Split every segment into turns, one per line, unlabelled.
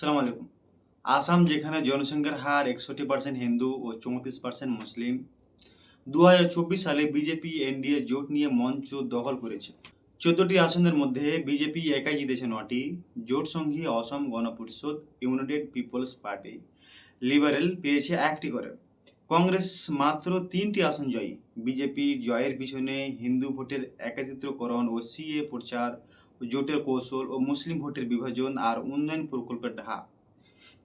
সালাম আলাইকুম। আসাম, যেখানে জনসংখ্যার হার একষট্টি পার্সেন্ট হিন্দু ও চৌত্রিশ পার্সেন্ট মুসলিম দু সালে বিজেপি এনডিএ জোট নিয়ে মঞ্চ দখল করেছে। চোদ্দটি আসনের মধ্যে বিজেপি একাই জিতেছে নটি, জোট সঙ্গী Asom Gana Parishad, United people's party, liberal পেয়েছে একটি করে। কংগ্রেস মাত্র তিনটি আসন জয়ী। বিজেপি জয়ের পিছনে হিন্দু ভোটের একাত্রিতকরণ ও সিএ প্রচার জোটের কৌশল ও মুসলিম ভোটের বিভাজন আর উন্নয়ন প্রকল্পের ঢাক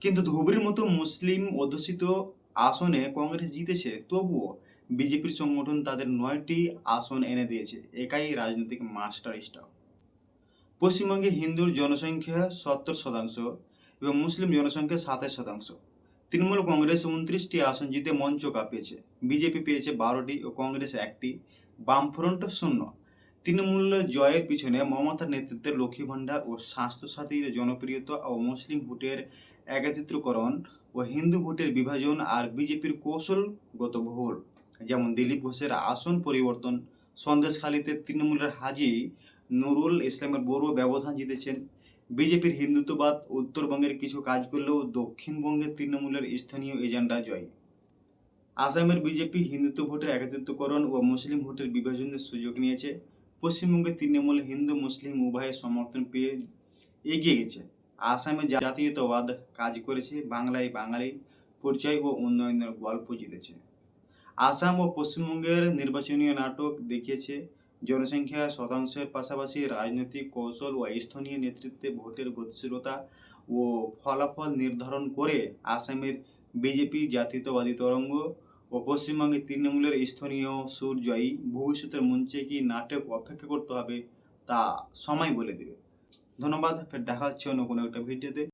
কিন্তু ধুবড়ির মতো মুসলিম অধ্যুষিত আসনে কংগ্রেস জিতেছে, তবুও বিজেপির সংগঠন তাদের নয়টি আসন এনে দিয়েছে, একাই রাজনৈতিক মাস্টার স্টাফ। পশ্চিমবঙ্গে হিন্দুর জনসংখ্যা সত্তর শতাংশ এবং মুসলিম জনসংখ্যা সাতাশ শতাংশ। তৃণমূল কংগ্রেস উনত্রিশটি আসন জিতে মঞ্চ কাঁপিয়েছে। বিজেপি পেয়েছে বারোটি ও কংগ্রেস একটি। বামফ্রন্ট শূন্য। তৃণমূল জয়ের পিছনে মমতার নেতৃত্বে লক্ষ্মী ভাণ্ডার ও স্বাস্থ্যসাথীর জনপ্রিয়তা ও মুসলিম ভোটের একত্রিতকরণ ও হিন্দু ভোটের বিভাজন আর বিজেপির কৌশলগত ভুল যেমন দিলীপ ঘোষের আসন পরিবর্তন, সন্দেশখালীতে তৃণমূলের হাজি নুরুল ইসলামের বড় ব্যবধান জিতেছেন, বিজেপির হিন্দুত্ববাদ উত্তরবঙ্গের কিছু কাজ করলেও দক্ষিণবঙ্গের তৃণমূলের স্থানীয় এজেন্ডা জয়। আসামের বিজেপি হিন্দুত্ব ভোটের একত্রিতকরণ ও মুসলিম ভোটের বিভাজনের সুযোগ নিয়েছে। পশ্চিমবঙ্গে তৃণমূল, হিন্দু, মুসলিম উভয়ের সমর্থন পেয়ে এগিয়ে গেছে। আসামে জাতীয়তাবাদ কাজ করেছে, বাংলায় বাঙালি পরিচয় ও উন্নয়নের গল্প জিতেছে। আসাম ও পশ্চিমবঙ্গের নির্বাচনীয় নাটক দেখিয়েছে, জনসংখ্যা শতাংশের পাশাপাশি রাজনৈতিক কৌশল ও স্থানীয় নেতৃত্বে ভোটের গতিশীলতা ও ফলাফল নির্ধারণ করে আসামের বিজেপি জাতীয়তাবাদী তরঙ্গ ও পশ্চিমবঙ্গে তৃণমূলের স্থানীয় সুর জয়ী ভবিষ্যতের মঞ্চে কি নাটক অপেক্ষা করতে হবে তা সময় বলে দেবে। ধন্যবাদ, ফের দেখা হচ্ছে অন্য কোনো একটা ভিডিওতে।